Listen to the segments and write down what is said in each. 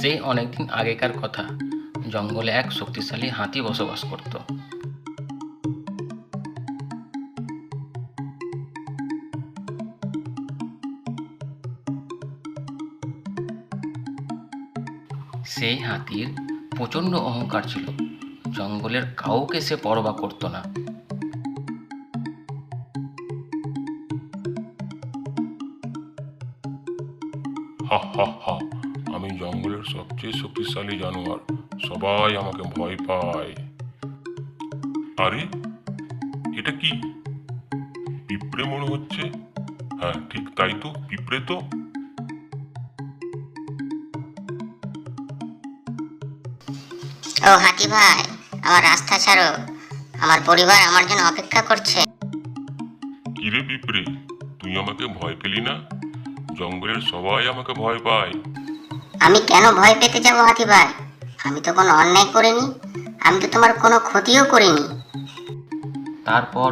সেই অনেকদিন আগেকার কথা। জঙ্গলে এক শক্তিশালী হাতি বসবাস করত। সেই হাতির প্রচণ্ড অহংকার ছিল। জঙ্গলের কাউকে সে পরবা করতো না। হা হা হা। আমি জঙ্গলের সবচেয়ে শক্তিশালী জানোয়ার। সবাই আমাকে ভয় পায়। আরে এটা কি? পিঁপড়ে মনে হচ্ছে। হ্যাঁ ঠিক তাই তো পিঁপড়ে তো। ও হাতি ভাই আমার রাস্তা ছাড়ো। আমার পরিবার আমার জন্য অপেক্ষা করছে। কিরে পিঁপড়ে তুই আমাকে ভয় পেলি না? জঙ্গলের সবাই আমাকে ভয় পায়। আমি কেন ভয় পেতে যাব হাতি ভাই আমি তো কোনো অন্যায় করিনি। আমি তো তোমার কোনো ক্ষতিও করিনি। তারপর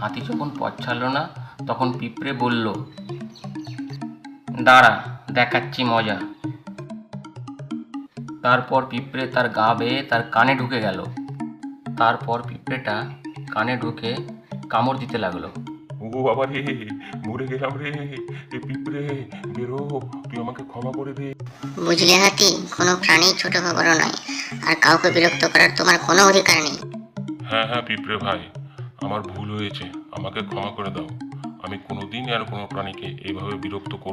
হাতি যখন পথ ছাড়ল না, তখন পিঁপড়ে বলল, দাঁড়া, দেখাচ্ছি মজা। তারপর পিঁপড়ে তার গা বেয়ে তার কানে ঢুকে গেল। তারপর পিঁপড়েটা কানে ঢুকে কামড় দিতে লাগল। ও বাবা রে মরে গেলাম রে এ পিঁপড়ে বেরো তুই আমাকে ক্ষমা করে দে। বুঝলে হাতি কোনো প্রাণী ছোট বড় নয় আর কাউকে বিরক্ত করার তোমার কোনো অধিকার নেই। হ্যাঁ হ্যাঁ পিঁপড়ে ভাই আমার ভুল হয়েছে আমাকে ক্ষমা করে দাও। আমি কোনোদিন আর কোনো প্রাণীকে এইভাবে বিরক্ত করব